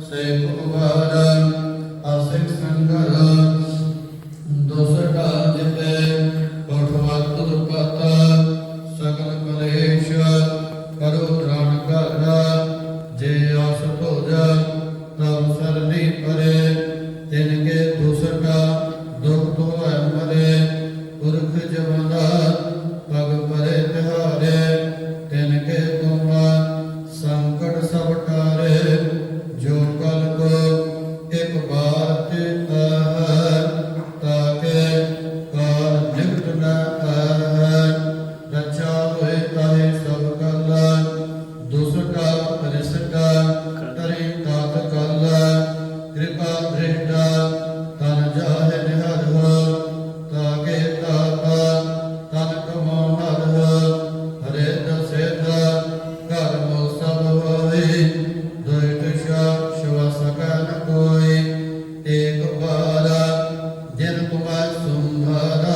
Sheikh ਉਬਾਰ I parte da Allah.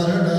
honor